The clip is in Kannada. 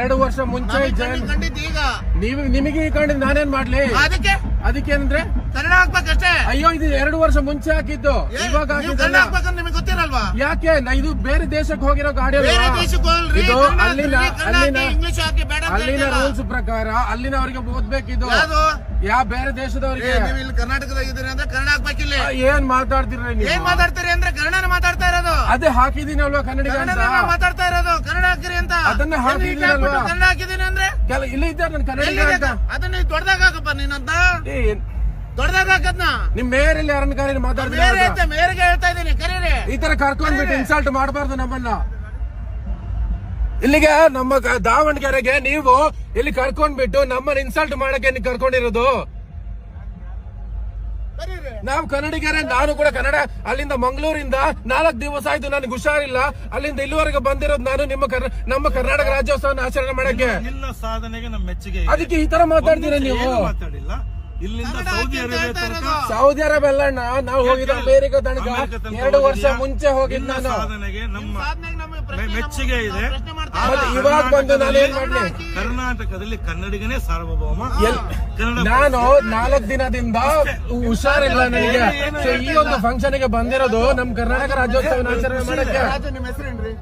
ಎರಡು ವರ್ಷ ಮುಂಚೆ ಈಗ. ನೀವು ನಿಮಗೆ ಈ ಕಂಡು ನಾನೇನ್ ಮಾಡ್ಲಿ? ಅದಕ್ಕೆ? ಅದಕ್ಕೇನಂದ್ರೆ? ಕನ್ನಡ ಹಾಕ್ಬೇಕಷ್ಟೇ? ಅಯ್ಯೋ ಇದು ಎರಡು ವರ್ಷ ಮುಂಚೆ ಹಾಕಿದ್ದು. ಇವಾಗ ನೀವು ಕನ್ನಡ ಹಾಕಿದ್ದಲ್ಲ ಹಾಕ್ಬೇಕಂತ ನಿಮಗೆ ಗೊತ್ತಿರಲ್ವಾ? ಯಾಕೆ? ನಾ ಇದು ಬೇರೆ ದೇಶಕ್ಕೆ ಹೋಗಿರೋ ಗಾಡಿ ಬೇರೆ ದೇಶಕ್ಕೆ ಹೋಗ್ರಿ ಇದು ಕನ್ನಡ ಅಲ್ಲಿನ ಹಾಕ್ರಿ, ಕನ್ನಡ ಅಲ್ಲಿನ ಇಂಗ್ಲಿಷ್ ಹಾಕಿ ಬೇಡ ಅಂತ ಅಲ್ಲಿನ ಹೇಳ್ತಿಲ್ಲ. ರೂಲ್ಸ್ ಪ್ರಕಾರ ಅಲ್ಲಿನವರಿಗೆ ಓದ್ಬೇಕಿದು ಯಾವ್ದು? ಯಾವ ಬೇರೆ ದೇಶದವ್ರಿಗೆ ದೇಶದವರಿಗೆ ನೀವು ಇಲ್ಲಿ ಕರ್ನಾಟಕದಾಗ ಇದ್ದೀರಿ ಅಂದ್ರೆ ಕನ್ನಡ ಹಾಕ್ಬೇಕಿಲ್ಲ. ಏನ್ ಮಾತಾಡ್ತೀರ ಏನ್ ನೀವು ಮಾತಾಡ್ತೀರಿ ಅಂದ್ರೆ ಅದೇ ಹಾಕಿದೀನಲ್ವಾ ಕನ್ನಡಿಗ ಮಾತಾಡ್ತಾ ಇರೋದು ಕನ್ನಡ ಹಾಕಿರಿ ಅಂತ. ಅದನ್ನ ಏನ್ ಹಾಕಿದ್ದೀನಲ್ವಾ? ಕನ್ನಡ ಹಾಕಿದೀನಿ ಅಂದ್ರೆ? ಇಲ್ಲಿ ಇಲ್ಲ ಇದ್ದಾರೆ ನನ್ ಕನ್ನಡಿಗ ಎಲ್ಲಿದೆ ಅಂತ? ಅದು? ಅದನ್ನ ದೊಡ್ಡದಾಗ ಹಾಕಪ್ಪ ನೀನಂತ ದೊಡ್ಡದಾಗ ಹಾಕದ್ನ? ನಿಮ್ ಮೇರಲ್ಲಿ ಯಾರನ್ನ ಕರೀರಿ ಬೇರೆ ಮಾತಾಡ್ತೀರ ಮೇರೆಗೆ ಹೇಳ್ತಾ ಇದ್ದೀನಿ ಕರೀರಿ. ಈ ತರ ಕರ್ಕೊಂಡ್ಬಿಟ್ಟು ಇನ್ಸಲ್ಟ್ ಮಾಡಬಾರ್ದು ನಮ್ಮನ್ನ. ಇಲ್ಲಿಗೆ ನಮ್ಮ ದಾವಣಗೆರೆಗೆ ನೀವು ಇಲ್ಲಿ ಕರ್ಕೊಂಡ್ಬಿಟ್ಟು ನಮ್ಮನ್ನ ಇನ್ಸಲ್ಟ್ ಮಾಡಕ್ಕೆ ನೀವು ಕರ್ಕೊಂಡಿರೋದು. ನಾವು ಕನ್ನಡಿಗರೇ ನಾನು ಕೂಡ ಕನ್ನಡ. ಅಲ್ಲಿಂದ ಮಂಗಳೂರಿಂದ ನಾಲ್ಕು ದಿವಸ ಆಯ್ತು ನನಗೆ ಹುಷಾರಿಲ್ಲ. ಅಲ್ಲಿಂದ ಇಲ್ಲಿವರೆಗೆ ಬಂದಿರೋದು ನಾನು ನಿಮ್ಮ ನಮ್ಮ ಕರ್ನಾಟಕ ರಾಜ್ಯೋತ್ಸವನ ಆಚರಣೆ ಮಾಡಕ್ಕೆ. ನಿನ್ನ ಸಾಧನೆಗೆ ನಮ್ಮ ಮೆಚ್ಚುಗೆ ಇದೆ. ಅದಕ್ಕೆ ಈ ತರ ಮಾತಾಡ್ತೀರ ನೀವು? ಏನು ಮಾತಾಡಿಲ್ಲ. ಇಲ್ಲಿಂದ ಸೌದಿ ಅರೇಬಿಯ ತನಕ ಸೌದಿ ಅರೇಬಿಯಾ ನಾವು ಹೋಗಿದ್ದ ಅಮೇರಿಕ ತನಕ. ಎರಡು ವರ್ಷ ಮುಂಚೆ ಹೋಗಿದ್ ನಾನು. ಸಾಧನೆಗೆ ನಮ್ಮ ಸಾಧನೆಗೆ ನಮಗೆ ಪ್ರಶ್ನೆ ಮೆಚ್ಚುಗೆ ಇದೆ. ಇವಾಗ ಬಂದು ನಾನು ಏನ್ ಮಾಡ್ಲಿ ಕರ್ನಾಟಕದಲ್ಲಿ ಕನ್ನಡಿಗನೇ ಸಾರ್ವಭೌಮ. ಕನ್ನಡ ನಾನು ನಾಲ್ಕು ದಿನದಿಂದ ಹುಷಾರಿಲ್ಲ ನನಗೆ. ಸೊ ಈ ಒಂದು ಫಂಕ್ಷನ್ಗೆ ಬಂದಿರೋದು ನಮ್ ಕರ್ನಾಟಕ ರಾಜ್ಯೋತ್ಸವ ಆಚರಣೆ ಮಾಡಕ್ಕೆ. ರಾಜು ನಿಮ್ಮ ಹೆಸರೇನ್ರಿ?